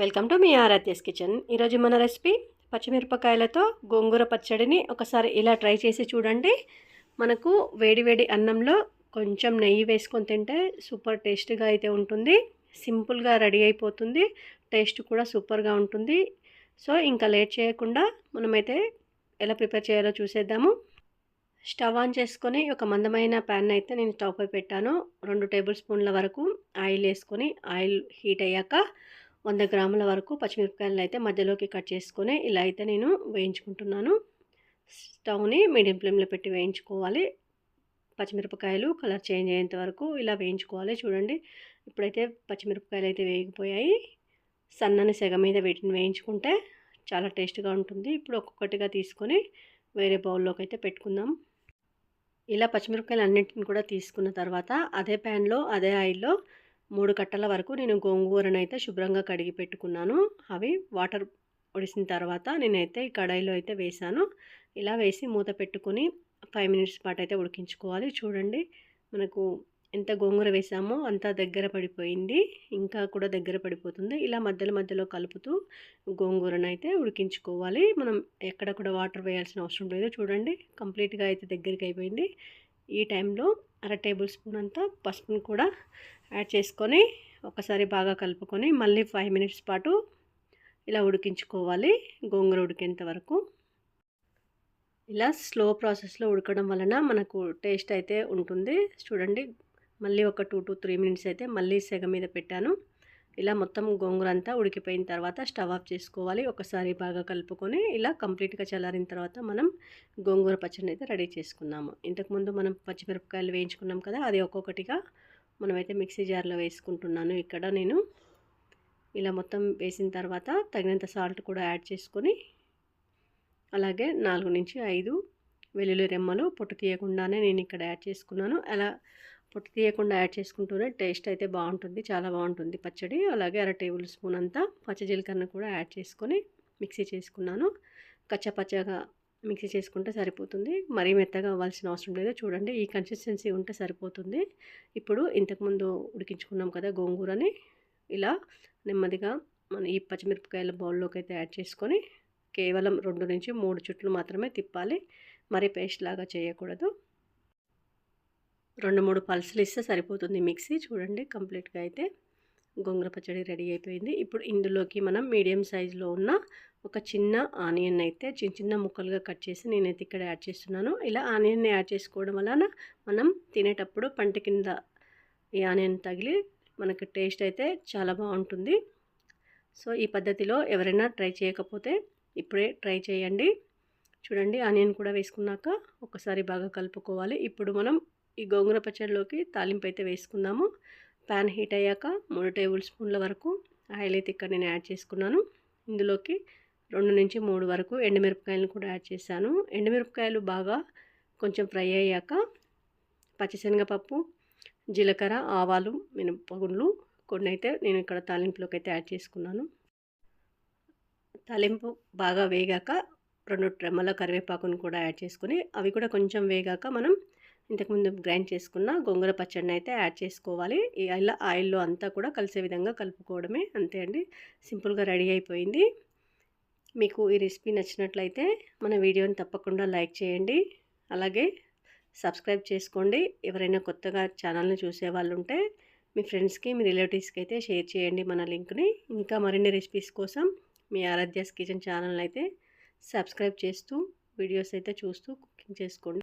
Welcome to మీ Aaradhya's kitchen. ఈరోజు మన రెసిపీ పచ్చిమిరపకాయలతో గోంగూర పచ్చడిని ఒకసారి ఇలా ట్రై చేసి చూడండి. మనకు వేడివేడి అన్నంలో కొంచెం నెయ్యి వేసుకొని తింటే సూపర్ టేస్ట్గా అయితే ఉంటుంది. సింపుల్గా రెడీ అయిపోతుంది. టేస్ట్ కూడా సూపర్గా ఉంటుంది. సో ఇంకా లేట్ చేయకుండా మనమైతే ఎలా ప్రిపేర్ చేయాలో చూసేద్దాము. స్టవ్ ఆన్ చేసుకొని ఒక మందమైన ప్యాన్ అయితే నేను స్టవ్ పై పెట్టాను. రెండు టేబుల్ స్పూన్ల వరకు ఆయిల్ వేసుకొని ఆయిల్ హీట్ అయ్యాక వంద గ్రాముల వరకు పచ్చిమిరపకాయలను అయితే మధ్యలోకి కట్ చేసుకొని ఇలా అయితే నేను వేయించుకుంటున్నాను. స్టవ్ని మీడియం ఫ్లేమ్లో పెట్టి వేయించుకోవాలి. పచ్చిమిరపకాయలు కలర్ చేంజ్ అయ్యేంత వరకు ఇలా వేయించుకోవాలి. చూడండి ఇప్పుడైతే పచ్చిమిరపకాయలు అయితే వేగిపోయాయి. సన్నని సెగ మీద వీటిని వేయించుకుంటే చాలా టేస్ట్గా ఉంటుంది. ఇప్పుడు ఒక్కొక్కటిగా తీసుకొని వేరే బౌల్లోకి అయితే పెట్టుకుందాం. ఇలా పచ్చిమిరపకాయలు అన్నింటిని కూడా తీసుకున్న తర్వాత అదే ప్యాన్లో అదే ఆయిల్లో మూడు కట్టల వరకు నేను గోంగూరను అయితే శుభ్రంగా కడిగి పెట్టుకున్నాను. అవి వాటర్ ఉడిసిన తర్వాత నేనైతే ఈ కడాయిలో అయితే వేసాను. ఇలా వేసి మూత పెట్టుకొని ఫైవ్ మినిట్స్ పాటు అయితే ఉడికించుకోవాలి. చూడండి మనకు ఎంత గోంగూర వేసామో అంత దగ్గర పడిపోయింది. ఇంకా కూడా దగ్గర పడిపోతుంది. ఇలా మధ్యలో మధ్యలో కలుపుతూ గోంగూరను అయితే ఉడికించుకోవాలి. మనం ఎక్కడ కూడా వాటర్ వేయాల్సిన అవసరం లేదు. చూడండి కంప్లీట్గా అయితే దగ్గరికి అయిపోయింది. ఈ టైంలో అర టేబుల్ స్పూన్ అంతా పసుపును కూడా యాడ్ చేసుకొని ఒకసారి బాగా కలుపుకొని మళ్ళీ ఫైవ్ మినిట్స్ పాటు ఇలా ఉడికించుకోవాలి గోంగూర ఉడికేంత వరకు. ఇలా స్లో ప్రాసెస్లో ఉడకడం వలన మనకు టేస్ట్ అయితే ఉంటుంది. చూడండి మళ్ళీ ఒక టూ టు త్రీ మినిట్స్ అయితే మళ్ళీ సెగ మీద పెట్టాను. ఇలా మొత్తం గోంగూర అంతా ఉడికిపోయిన తర్వాత స్టవ్ ఆఫ్ చేసుకోవాలి. ఒకసారి బాగా కలుపుకొని ఇలా కంప్లీట్గా చల్లారిన తర్వాత మనం గోంగూర పచ్చడిని అయితే రెడీ చేసుకున్నాము ఇంతకుముందు మనం పచ్చిమిరపకాయలు వేయించుకున్నాం కదా అది ఒక్కొక్కటిగా మనమైతే మిక్సీ జార్లో వేసుకుంటున్నాను. ఇక్కడ నేను ఇలా మొత్తం వేసిన తర్వాత తగినంత సాల్ట్ కూడా యాడ్ చేసుకొని అలాగే నాలుగు నుంచి ఐదు వెల్లుల్లి రెమ్మలు పొట్టు తీయకుండానే నేను ఇక్కడ యాడ్ చేసుకున్నాను. అలా పొట్టు తీయకుండా యాడ్ చేసుకుంటూనే టేస్ట్ అయితే బాగుంటుంది చాలా బాగుంటుంది పచ్చడి. అలాగే అర టేబుల్ స్పూన్ అంతా పచ్చ జీలకర్ర కూడా యాడ్ చేసుకొని మిక్సీ చేసుకున్నాను. కచ్చపచ్చగా మిక్సీ చేసుకుంటే సరిపోతుంది. మరీ మెత్తగా అవ్వాల్సిన అవసరం లేదు. చూడండి ఈ కన్సిస్టెన్సీ ఉంటే సరిపోతుంది. ఇప్పుడు ఇంతకుముందు ఉడికించుకున్నాం కదా గోంగూరని ఇలా నెమ్మదిగా మన ఈ పచ్చిమిరపకాయల బౌల్లోకి అయితే యాడ్ చేసుకొని కేవలం రెండు నుంచి మూడు చుట్లు మాత్రమే తిప్పాలి. మరీ పేస్ట్ లాగా చేయకూడదు. రెండు మూడు పల్సులు ఇస్తే సరిపోతుంది మిక్సీ. చూడండి కంప్లీట్గా అయితే గోంగూర పచ్చడి రెడీ అయిపోయింది. ఇప్పుడు ఇందులోకి మనం మీడియం సైజులో ఉన్న ఒక చిన్న ఆనియన్ అయితే చిన్న చిన్న ముక్కలుగా కట్ చేసి నేనైతే ఇక్కడ యాడ్ చేస్తున్నాను. ఇలా ఆనియన్ని యాడ్ చేసుకోవడం వలన మనం తినేటప్పుడు పంట కింద ఈ ఆనియన్ తగిలి మనకి టేస్ట్ అయితే చాలా బాగుంటుంది. సో ఈ పద్ధతిలో ఎవరైనా ట్రై చేయకపోతే ఇప్పుడే ట్రై చేయండి. చూడండి ఆనియన్ కూడా వేసుకున్నాక ఒకసారి బాగా కలుపుకోవాలి. ఇప్పుడు మనం ఈ గోంగూర పచ్చడిలోకి తాలింపు అయితే వేసుకుందాము. ప్యాన్ హీట్ అయ్యాక మూడు టేబుల్ స్పూన్ల వరకు ఆయిల్ అయితే ఇక్కడ నేను యాడ్ చేసుకున్నాను. ఇందులోకి రెండు నుంచి మూడు వరకు ఎండుమిరపకాయలను కూడా యాడ్ చేశాను. ఎండుమిరపకాయలు బాగా కొంచెం ఫ్రై అయ్యాక పచ్చిశనగపప్పు జీలకర్ర ఆవాలు మినపగుండ్లు కొన్ని అయితే నేను ఇక్కడ తాలింపులోకి అయితే యాడ్ చేసుకున్నాను. తాలింపు బాగా వేగాక రెండు ట్రెమ్మల కరివేపాకును కూడా యాడ్ చేసుకుని అవి కూడా కొంచెం వేగాక మనం ఇంతకుముందు గ్రైండ్ చేసుకున్న గోంగూర పచ్చడిని అయితే యాడ్ చేసుకోవాలి. ఇలా ఆయిల్లో అంతా కూడా కలిసే విధంగా కలుపుకోవడమే అంతే అండి. సింపుల్గా రెడీ అయిపోయింది. మీకు ఈ రెసిపీ నచ్చినట్లయితే మన వీడియోని తప్పకుండా లైక్ చేయండి. అలాగే సబ్స్క్రైబ్ చేసుకోండి. ఎవరైనా కొత్తగా ఛానల్ని చూసే వాళ్ళు ఉంటే మీ ఫ్రెండ్స్కి మీ రిలేటివ్స్కి అయితే షేర్ చేయండి మన లింక్ని. ఇంకా మరిన్ని రెసిపీస్ కోసం మీ ఆరాధ్యాస్ కిచెన్ ఛానల్ అయితే సబ్స్క్రైబ్ చేస్తూ వీడియోస్ అయితే చూస్తూ కుకింగ్ చేసుకోండి.